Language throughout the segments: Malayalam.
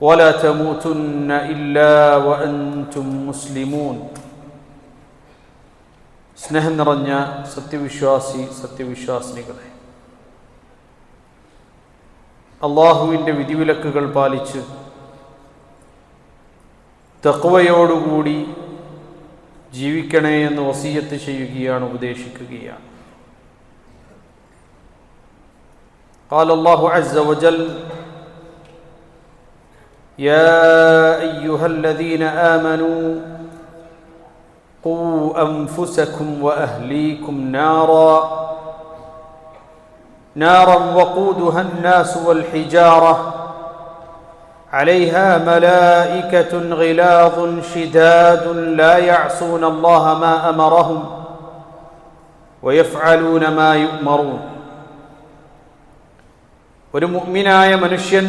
ولا تموتن الا وانتم مسلمون സ്നേഹം നിറഞ്ഞ സത്യവിശ്വാസി സത്യവിശ്വാസിനികളെ അള്ളാഹുവിൻ്റെ വിധിവിലക്കുകൾ പാലിച്ച് തക്വയോടുകൂടി ജീവിക്കണേ എന്ന് വസീയത്ത് ചെയ്യുകയാണ് ഉപദേശിക്കുകയാണ് قال الله عز وجل يا ايها الذين امنوا قوا انفسكم واهليكم نارا نارا وقودها الناس والحجاره عليها ملائكه غلاظ شداد لا يعصون الله ما امرهم ويفعلون ما يؤمرون ഒരു മുഅ്മിനായ മനുഷ്യൻ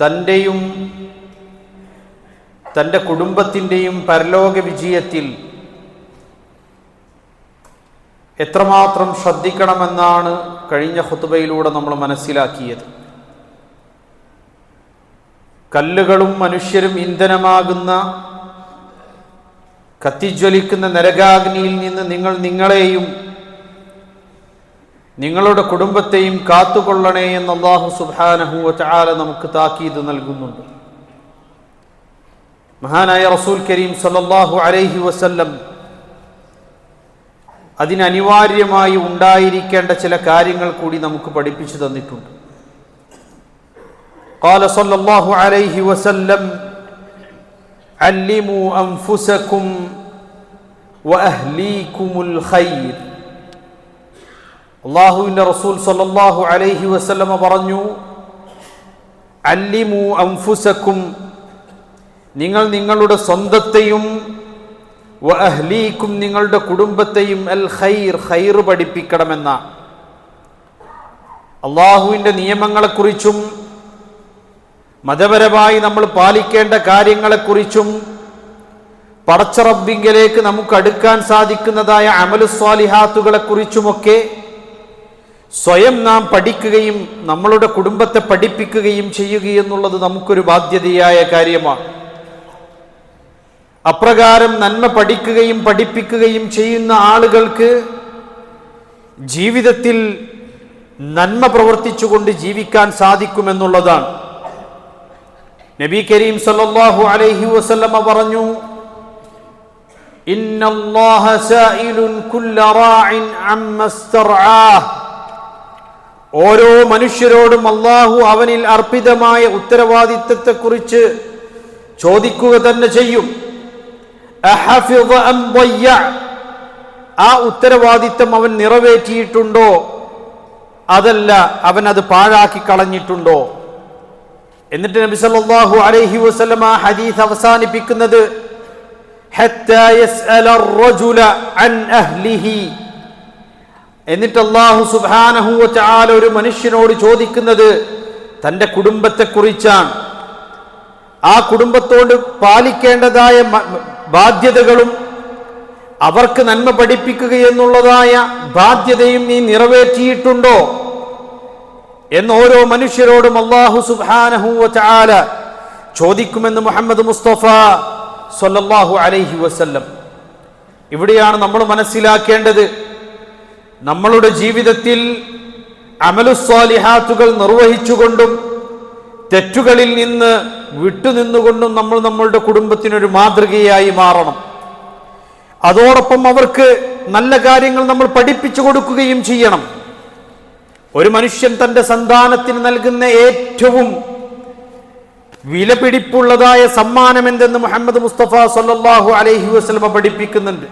തന്റെയും തന്റെ കുടുംബത്തിന്റെയും പരലോക വിജയത്തിൽ എത്രമാത്രം ശ്രദ്ധിക്കണമെന്നാണ് കഴിഞ്ഞ ഹുത്തുബയിലൂടെ നമ്മൾ മനസ്സിലാക്കിയത്. കല്ലുകളും മനുഷ്യരും ഇന്ധനമാകുന്ന കത്തിജ്വലിക്കുന്ന നരകാഗ്നിയിൽ നിന്ന് നിങ്ങൾ നിങ്ങളെയും നിങ്ങളുടെ കുടുംബത്തെയും കാത്തുകൊള്ളണേ എന്ന് അള്ളാഹു സുബാനഹു ചാല നമുക്ക് താക്കീത് നൽകുന്നുണ്ട് മഹാനായ റസൂൽ കരീം സല്ലാഹു അലൈഹി വസല്ലം അതിനനിവാര്യമായി ഉണ്ടായിരിക്കേണ്ട ചില കാര്യങ്ങൾ കൂടി നമുക്ക് പഠിപ്പിച്ചു തന്നിട്ടുണ്ട് قال صلى الله عليه وسلم علموا أنفسكم وأهليكم الخير അള്ളാഹുവിന്റെ റസൂൽ സല്ലാഹു അലൈഹി വസ്ലമ പറഞ്ഞു അല്ലിമു അംഫുസക്കും നിങ്ങൾ നിങ്ങളുടെ സ്വന്തത്തെയും അഹ്ലീക്കും നിങ്ങളുടെ കുടുംബത്തെയും അൽ ഖൈർ ഖൈർ പഠിപ്പിക്കണമെന്ന. അള്ളാഹുവിന്റെ നിയമങ്ങളെക്കുറിച്ചും മതപരമായി നമ്മൾ പാലിക്കേണ്ട കാര്യങ്ങളെക്കുറിച്ചും പടച്ചറബിങ്കിലേക്ക് നമുക്ക് അടുക്കാൻ സാധിക്കുന്നതായ അമലുസ്വാലിഹാത്തുകളെക്കുറിച്ചുമൊക്കെ സ്വയം നാം പഠിക്കുകയും നമ്മളുടെ കുടുംബത്തെ പഠിപ്പിക്കുകയും ചെയ്യുകയെന്നുള്ളത് നമുക്കൊരു ബാധ്യതയായ കാര്യമാണ്. അപ്രകാരം നന്മ പഠിക്കുകയും പഠിപ്പിക്കുകയും ചെയ്യുന്ന ആളുകൾക്ക് ജീവിതത്തിൽ നന്മ പ്രവർത്തിച്ചുകൊണ്ട് ജീവിക്കാൻ സാധിക്കുമെന്നുള്ളതാണ്. നബി കരീം സല്ലാഹു അലൈഹി വസല്ലമ പറഞ്ഞു ഇന്നല്ലാഹ സായിലുൻ കുല്ല റാഇൻ ഓരോ മനുഷ്യരോടും അള്ളാഹു അവനിൽ അർപ്പിതമായ ഉത്തരവാദിത്വത്തെക്കുറിച്ച് ചോദിക്കുക തന്നെ ചെയ്യും. ആ ഉത്തരവാദിത്തം അവൻ നിറവേറ്റിയിട്ടുണ്ടോ? അതല്ല അവൻ അത് പാഴാക്കി കളഞ്ഞിട്ടുണ്ടോ? എന്നിട്ട് നബി സല്ലല്ലാഹു അലൈഹി വസല്ലം ആ ഹദീസ് അവസാനിപ്പിക്കുന്നത് ഹത്ത റജുല അൻ അഹ്ലിഹി. എന്നിട്ട് അള്ളാഹു സുബ്ഹാനഹു ചാല ഒരു മനുഷ്യനോട് ചോദിക്കുന്നത് തന്റെ കുടുംബത്തെക്കുറിച്ചാണ്. ആ കുടുംബത്തോട് പാലിക്കേണ്ടതായ ബാധ്യതകളും അവർക്ക് നന്മ പഠിപ്പിക്കുക എന്നുള്ളതായ ബാധ്യതയും നീ നിറവേറ്റിയിട്ടുണ്ടോ? എന്ന് ഓരോ മനുഷ്യരോടും അള്ളാഹു സുബ്ഹാനഹു ചാല ചോദിക്കുമെന്ന് മുഹമ്മദ് മുസ്തഫ സൊല്ലാഹു അലൈഹി വസല്ലം. ഇവിടെയാണ് നമ്മൾ മനസ്സിലാക്കേണ്ടത്. നമ്മളുടെ ജീവിതത്തിൽ അമലുസ്വാലിഹാത്തുകൾ നിർവഹിച്ചുകൊണ്ടും തെറ്റുകളിൽ നിന്ന് വിട്ടുനിന്നുകൊണ്ടും നമ്മൾ നമ്മളുടെ കുടുംബത്തിനൊരു മാതൃകയായി മാറണം. അതോടൊപ്പം അവർക്ക് നല്ല കാര്യങ്ങൾ നമ്മൾ പഠിപ്പിച്ചു കൊടുക്കുകയും ചെയ്യണം. ഒരു മനുഷ്യൻ തന്റെ സന്താനത്തിന് നൽകുന്ന ഏറ്റവും വിലപിടിപ്പുള്ളതായ സമ്മാനം എന്തെന്ന് മുഹമ്മദ് മുസ്തഫ സല്ലല്ലാഹു അലൈഹി വസ്ലമ പഠിപ്പിക്കുന്നുണ്ട്.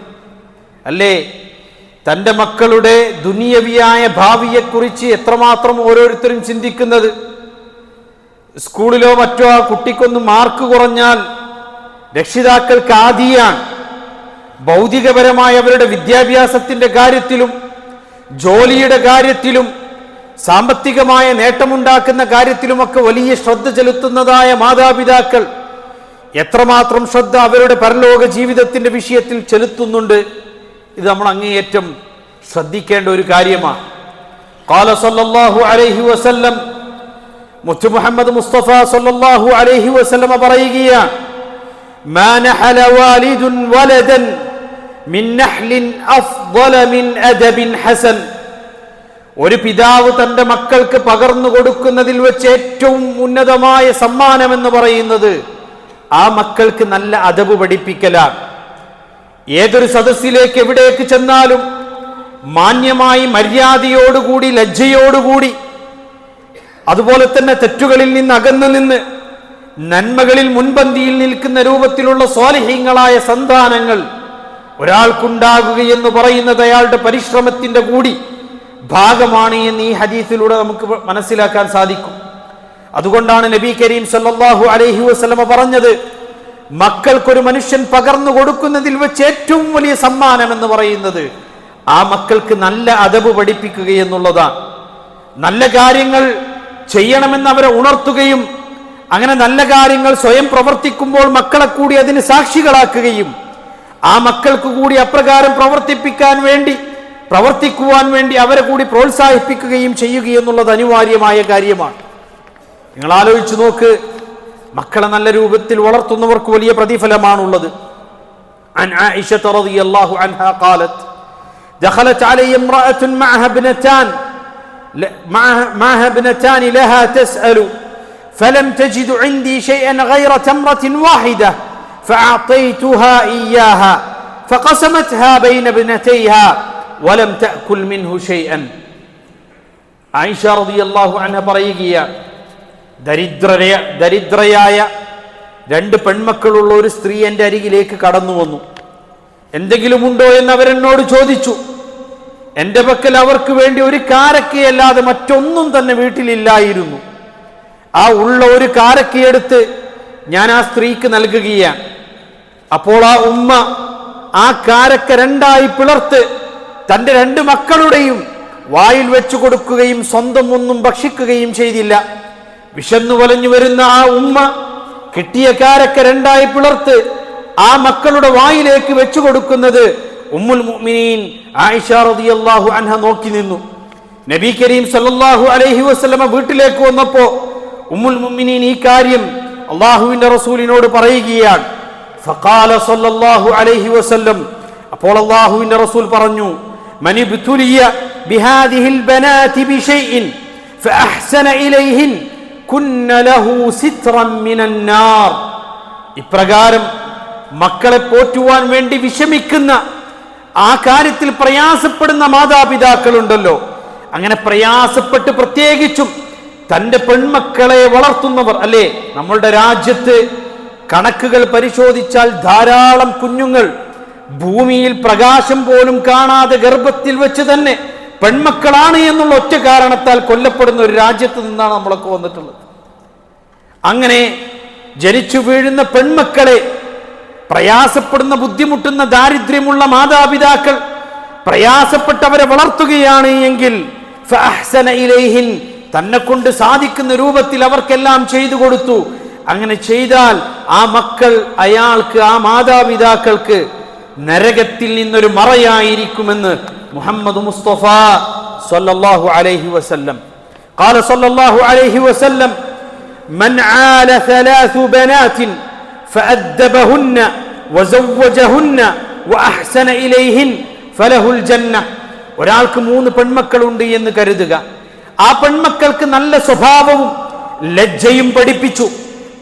അല്ലേ? തന്റെ മക്കളുടെ ദുനിയവിയായ ഭാവിയെക്കുറിച്ച് എത്രമാത്രം ഓരോരുത്തരും ചിന്തിക്കുന്നത്? സ്കൂളിലോ മറ്റോ ആ കുട്ടിക്കൊന്ന് മാർക്ക് കുറഞ്ഞാൽ രക്ഷിതാക്കൾക്ക് ആദിയാണ്. ഭൗതികപരമായ അവരുടെ വിദ്യാഭ്യാസത്തിന്റെ കാര്യത്തിലും ജോലിയുടെ കാര്യത്തിലും സാമ്പത്തികമായ നേട്ടമുണ്ടാക്കുന്ന കാര്യത്തിലുമൊക്കെ വലിയ ശ്രദ്ധ ചെലുത്തുന്നതായ മാതാപിതാക്കൾ എത്രമാത്രം ശ്രദ്ധ അവരുടെ പരലോക ജീവിതത്തിന്റെ വിഷയത്തിൽ ചെലുത്തുന്നുണ്ട്? ഇത് നമ്മൾ അങ്ങേയറ്റം ശ്രദ്ധിക്കേണ്ട ഒരു കാര്യമാണ് قال صلى الله عليه وسلم മുത്തു മുഹമ്മദ് മുസ്തഫ സല്ലല്ലാഹു അലൈഹി വസല്ലമ പറയുകയാണ് ما نحل والد ولدا من نحل أفضل من أدب حسن ഒരു പിതാവ് തന്റെ മക്കൾക്ക് പകർന്നു കൊടുക്കുന്നതിൽ വെച്ച് ഏറ്റവും ഉന്നതമായ സമ്മാനം എന്ന് പറയുന്നത് ആ മക്കൾക്ക് നല്ല അദബ് പഠിപ്പിക്കലാണ് ഏതൊരു സദസ്സിലേക്ക് എവിടേക്ക് ചെന്നാലും മാന്യമായി മര്യാദയോടുകൂടി ലജ്ജയോടുകൂടി അതുപോലെ തന്നെ തെറ്റുകളിൽ നിന്ന് അകന്നു നിന്ന് നന്മകളിൽ മുൻപന്തിയിൽ നിൽക്കുന്ന രൂപത്തിലുള്ള സ്വാലിഹ്യങ്ങളായ സന്താനങ്ങൾ ഒരാൾക്കുണ്ടാകുകയെന്ന് പറയുന്നത് അയാളുടെ പരിശ്രമത്തിന്റെ കൂടി ഭാഗമാണ് എന്ന് ഈ ഹദീസിലൂടെ നമുക്ക് മനസ്സിലാക്കാൻ സാധിക്കും. അതുകൊണ്ടാണ് നബി കരീം സല്ലാഹു അലഹി വസ്ലമ പറഞ്ഞത് മക്കൾക്കൊരു മനുഷ്യൻ പകർന്നു കൊടുക്കുന്നതിൽ വെച്ച് ഏറ്റവും വലിയ സമ്മാനം എന്ന് പറയുന്നത് ആ മക്കൾക്ക് നല്ല അദബ് പഠിപ്പിക്കുക എന്നുള്ളതാണ്. നല്ല കാര്യങ്ങൾ ചെയ്യണമെന്ന് അവരെ ഉണർത്തുകയും അങ്ങനെ നല്ല കാര്യങ്ങൾ സ്വയം പ്രവർത്തിക്കുമ്പോൾ മക്കളെ കൂടി അതിന് സാക്ഷികളാക്കുകയും ആ മക്കൾക്ക് കൂടി അപ്രകാരം പ്രവർത്തിപ്പിക്കാൻ വേണ്ടി പ്രവർത്തിക്കുവാൻ വേണ്ടി അവരെ കൂടി പ്രോത്സാഹിപ്പിക്കുകയും ചെയ്യുക എന്നുള്ളത് അനിവാര്യമായ കാര്യമാണ്. നിങ്ങൾ ആലോചിച്ചു നോക്ക് മക്കളെ നല്ല രൂപത്തിൽ വളർത്തുന്നവർക്ക് വലിയ പ്രതിഫലമാണുള്ളത് عن عائشة رضي الله عنها قالت دخلت علي امرأة معها ابنتان ل- معها, معها ابنتان لها تسأل فلم تجد عندي شيئا غير تمرة واحدة فأعطيتها إياها فقسمتها بين ابنتيها ولم تأكل منه شيئا ആയിഷ റളിയല്ലാഹു അൻഹ പറയുകയാണ് ദരിദ്രയ ദരിദ്രയായ രണ്ട് പെൺമക്കളുള്ള ഒരു സ്ത്രീ എന്റെ അരികിലേക്ക് കടന്നു വന്നു. എന്തെങ്കിലും ഉണ്ടോ എന്ന് അവരെന്നോട് ചോദിച്ചു. എന്റെ പക്കൽ അവർക്ക് വേണ്ടി ഒരു കാരക്കയല്ലാതെ മറ്റൊന്നും തന്നെ വീട്ടിലില്ലായിരുന്നു. ആ ഉള്ള ഒരു കാരക്കയെടുത്ത് ഞാൻ ആ സ്ത്രീക്ക് നൽകുകയാണ്. അപ്പോൾ ആ ഉമ്മ ആ കാരക്ക രണ്ടായി പിളർത്ത് തന്റെ രണ്ട് മക്കളുടെയും വായിൽ വെച്ചു കൊടുക്കുകയും സ്വന്തം ഒന്നും ഭക്ഷിക്കുകയും ചെയ്തില്ല. വിശന്നു വലഞ്ഞു വരുന്ന ആ ഉമ്മ കിട്ടിയ കാരൊക്കെ രണ്ടായി പിളർത്ത് ആ മക്കളുടെ വായിലേക്ക് വെച്ചു കൊടുക്കുന്നത് ഉമ്മുൽ മുഅ്മിനീൻ ആയിഷ റളിയല്ലാഹു അൻഹ നോക്കി നിന്നു. നബി കരീം സല്ലല്ലാഹു അലൈഹി വസല്ലം വീട്ടിലേക്ക് വന്നപ്പോൾ ഉമ്മുൽ മുഅ്മിനീൻ ഈ കാര്യം അള്ളാഹുവിന്റെ റസൂലിനോട് പറയുകയാണ്. ഫഖാല സല്ലല്ലാഹു അലൈഹി വസല്ലം. അപ്പോൾ അള്ളാഹുവിന്റെ റസൂൽ പറഞ്ഞു മനിബ്തുലിയ ബിഹാദിഹിൽ ബനാതി ബിശൈഇൻ ഫഅഹ്സന ഇലൈഹിൻ ഇപ്രകാരം മക്കളെ പോറ്റുവാൻ വേണ്ടി വിഷമിക്കുന്ന ആ കാര്യത്തിൽ പ്രയാസപ്പെടുന്ന മാതാപിതാക്കളുണ്ടല്ലോ. അങ്ങനെ പ്രയാസപ്പെട്ട് പ്രത്യേകിച്ചും തന്റെ പെൺമക്കളെ വളർത്തുന്നവർ അല്ലേ? നമ്മളുടെ രാജ്യത്ത് കണക്കുകൾ പരിശോധിച്ചാൽ ധാരാളം കുഞ്ഞുങ്ങൾ ഭൂമിയിൽ പ്രകാശം പോലും കാണാതെ ഗർഭത്തിൽ വെച്ച് തന്നെ പെൺമക്കളാണ് എന്നുള്ള ഒറ്റ കാരണത്താൽ കൊല്ലപ്പെടുന്ന ഒരു രാജ്യത്ത് നിന്നാണ് നമ്മളൊക്കെ വന്നിട്ടുള്ളത്. അങ്ങനെ ജനിച്ചു വീഴുന്ന പെൺമക്കളെ പ്രയാസപ്പെടുന്ന ബുദ്ധിമുട്ടുന്ന ദാരിദ്ര്യമുള്ള മാതാപിതാക്കൾ പ്രയാസപ്പെട്ടവരെ വളർത്തുകയാണ് എങ്കിൽ തന്നെ കൊണ്ട് സാധിക്കുന്ന രൂപത്തിൽ അവർക്കെല്ലാം ചെയ്തു കൊടുത്തു. അങ്ങനെ ചെയ്താൽ ആ മക്കൾ അയാൾക്ക് ആ മാതാപിതാക്കൾക്ക് നരകത്തിൽ നിന്നൊരു മറയായിരിക്കുമെന്ന് മുഹമ്മദ് മുസ്തഫ സല്ലല്ലാഹു അലൈഹി വസല്ലം قال صلى الله عليه وسلم من عال ثلاث بنات فأدبهن وزوجهن وأحسن إليهن فله الجنة ഒരാൾക്ക് മൂന്ന് പെൺമക്കളുണ്ട് എന്ന് കരുതുക ആ പെൺമക്കൾക്ക് നല്ല സ്വഭാവവും ലജ്ജയും പഠിപ്പിച്ചു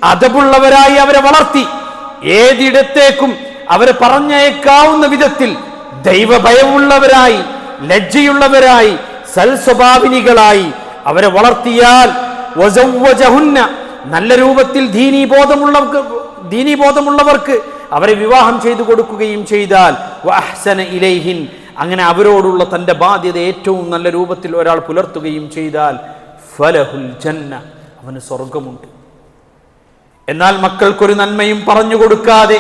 അതപുള്ളവരായി അവരെ വളർത്തി ഏതിടത്തേക്കും അവരെ പറഞ്ഞയക്കാവുന്ന വിധത്തിൽ ദൈവഭയമുള്ളവരായി ലജ്ജയുള്ളവരായി സൽസ്വഭാവിനികളായി അവരെ വളർത്തിയാൽ നല്ല രൂപത്തിൽ ദീനീബോധമുള്ളവർക്ക് ദീനീബോധമുള്ളവർക്ക് അവരെ വിവാഹം ചെയ്തു കൊടുക്കുകയും ചെയ്താൽ വഅഹ്സന ഇലൈഹിൻ അങ്ങനെ അവരോടുള്ള തന്റെ ബാധ്യത ഏറ്റവും നല്ല രൂപത്തിൽ ഒരാൾ പുലർത്തുകയും ചെയ്താൽ ഫലഹുൽ ജന്ന അവന് സ്വർഗമുണ്ട് എന്നാൽ മക്കൾക്കൊരു നന്മയും പറഞ്ഞു കൊടുക്കാതെ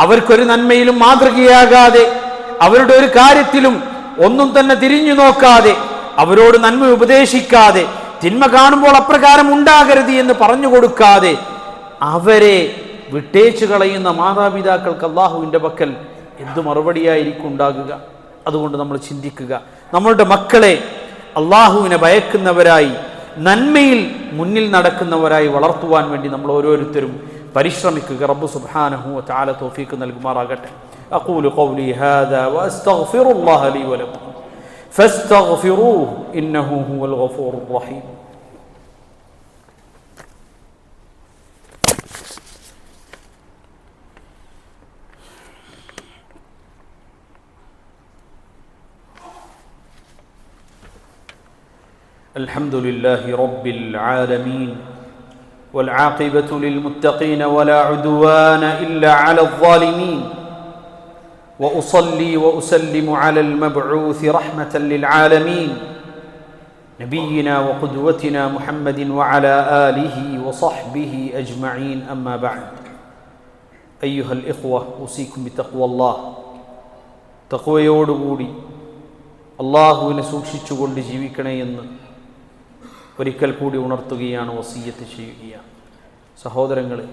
അവർക്കൊരു നന്മയിലും മാതൃകയാകാതെ അവരുടെ ഒരു കാര്യത്തിലും ഒന്നും തന്നെ തിരിഞ്ഞു നോക്കാതെ അവരോട് നന്മ ഉപദേശിക്കാതെ തിന്മ കാണുമ്പോൾ അപ്രകാരം ഉണ്ടാകരുത് എന്ന് പറഞ്ഞു കൊടുക്കാതെ അവരെ വിട്ടേച്ചു കളയുന്ന മാതാപിതാക്കൾക്ക് അള്ളാഹുവിന്റെ പക്കൽ എന്ത് മറുപടിയായിരിക്കും ഉണ്ടാകുക? അതുകൊണ്ട് നമ്മൾ ചിന്തിക്കുക. നമ്മളുടെ മക്കളെ അള്ളാഹുവിനെ ഭയക്കുന്നവരായി നന്മയിൽ മുന്നിൽ നടക്കുന്നവരായി വളർത്തുവാൻ വേണ്ടി നമ്മൾ ഓരോരുത്തരും പരിശ്രമിക്കുക. റബ്ബു സുബാനഹു ചാല തോഫീക്ക് നൽകുമാറാകട്ടെ. أقول قولي هذا وأستغفر الله لي ولكم. فاستغفروه إنه هو الغفور الرحيم. الحمد لله رب العالمين والعاقبة للمتقين ولا عدوان إلا على الظالمين. وأصلي وأسلم على المبعوث رحمة للعالمين نبينا وقدوتنا محمد وعلى آله وصحبه أجمعين أما بعد أيها الإخوة أوصيكم بتقوى الله തക്വയോടുകൂടി അള്ളാഹുവിനെ സൂക്ഷിച്ചുകൊണ്ട് ജീവിക്കണേ എന്ന് ഒരിക്കൽ കൂടി ഉണർത്തുകയാണ് വസീയത്ത് ചെയ്യുകയാണ് സഹോദരങ്ങളെ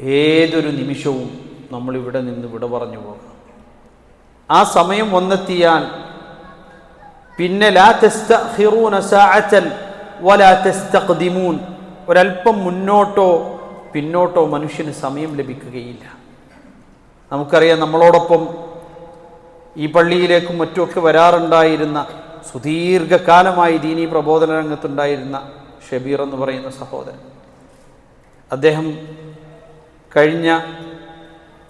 ഏതൊരു നിമിഷവും നമ്മളിവിടെ നിന്ന് വിട പറഞ്ഞു പോകാം ആ സമയം വന്നെത്തിയാൽ പിന്നെ ലാ തസ്തഖിറൂന സാഅതൻ വലാ ഒരല്പം മുന്നോട്ടോ പിന്നോട്ടോ മനുഷ്യന് സമയം ലഭിക്കുകയില്ല. നമുക്കറിയാം നമ്മളോടൊപ്പം ഈ പള്ളിയിലേക്കും മറ്റുമൊക്കെ വരാറുണ്ടായിരുന്ന സുദീർഘകാലമായി ദീനീ പ്രബോധന രംഗത്തുണ്ടായിരുന്ന ഷബീർ എന്ന് പറയുന്ന സഹോദരൻ. അദ്ദേഹം കഴിഞ്ഞ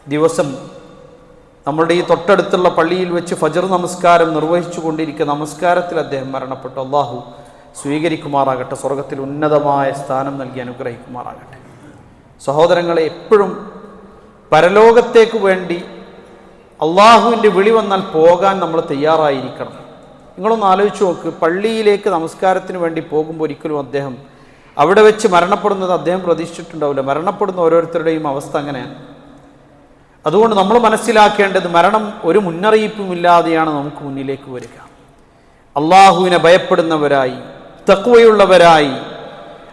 ദിവസം നമ്മളുടെ ഈ തൊട്ടടുത്തുള്ള പള്ളിയിൽ വെച്ച് ഫജർ നമസ്കാരം നിർവഹിച്ചു കൊണ്ടിരിക്കുന്ന നമസ്കാരത്തിൽ അദ്ദേഹം മരണപ്പെട്ടു. അള്ളാഹു സ്വീകരിക്കുമാറാകട്ടെ സ്വർഗത്തിൽ ഉന്നതമായ സ്ഥാനം നൽകി അനുഗ്രഹിക്കുമാറാകട്ടെ. സഹോദരങ്ങളെ എപ്പോഴും പരലോകത്തേക്ക് വേണ്ടി അള്ളാഹുവിന്റെ വിളി വന്നാൽ പോകാൻ നമ്മൾ തയ്യാറായിരിക്കണം. നിങ്ങളൊന്ന് ആലോചിച്ച് നോക്ക് പള്ളിയിലേക്ക് നമസ്കാരത്തിന് വേണ്ടി പോകുമ്പോൾ ഒരിക്കലും അദ്ദേഹം അവിടെ വെച്ച് മരണപ്പെടുന്നത് അദ്ദേഹം പ്രതീക്ഷിച്ചിട്ടുണ്ടാവില്ല. മരണപ്പെടുന്ന ഓരോരുത്തരുടെയും അവസ്ഥ അങ്ങനെയാണ്. അതുകൊണ്ട് നമ്മൾ മനസ്സിലാക്കേണ്ടത് മരണം ഒരു മുന്നറിയിപ്പുമില്ലാതെയാണ് നമുക്ക് മുന്നിലേക്ക് വരിക. അള്ളാഹുവിനെ ഭയപ്പെടുന്നവരായി തക്കുവയുള്ളവരായി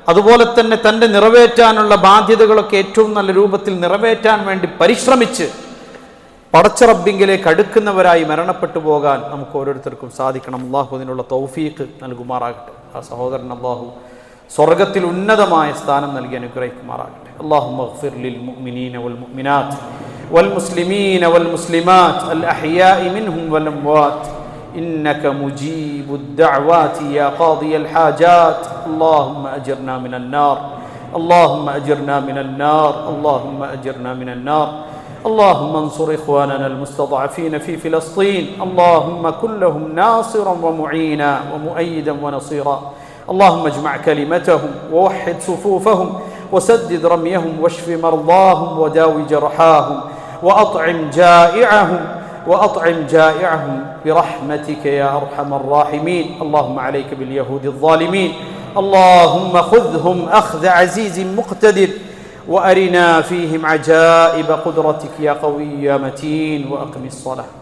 അതുപോലെ തന്നെ തന്റെ നിറവേറ്റാനുള്ള ബാധ്യതകളൊക്കെ ഏറ്റവും നല്ല രൂപത്തിൽ നിറവേറ്റാൻ വേണ്ടി പരിശ്രമിച്ച് പടച്ചറബിങ്കിലേക്ക് അടുക്കുന്നവരായി മരണപ്പെട്ടു പോകാൻ നമുക്ക് ഓരോരുത്തർക്കും സാധിക്കണം. അള്ളാഹു അതിനുള്ള തൗഫീഖ് നൽകുമാറാകട്ടെ. ആ സഹോദരൻ അള്ളാഹു സ്വർഗത്തിൽ ഉന്നതമായ സ്ഥാനം നൽകി അനുഗ്രഹിക്കുമാറാകട്ടെ. അള്ളാഹു മഹ്ഫിർ ലിൽ മുഅ്മിനീന വൽ മുഅ്മിനാത്ത്. والمسلمين والمسلمات الأحياء منهم والأموات. إنك مجيب الدعوات يا قاضي الحاجات. اللهم أجرنا من النار. اللهم أجرنا من النار. اللهم أجرنا من النار. اللهم انصر إخواننا المستضعفين في فلسطين. اللهم كن لهم ناصرا ومعينا ومؤيدا ونصيرا. اللهم اجمع كلمتهم ووحد صفوفهم وسدد رميهم واشف مرضاهم وداوي جرحاهم. وأطعم جائعهم وأطعم جائعهم برحمتك يا أرحم الراحمين. اللهم عليك باليهود الظالمين. اللهم خذهم أخذ عزيز مقتدر وأرنا فيهم عجائب قدرتك يا قوي يا متين وأقم الصلاة.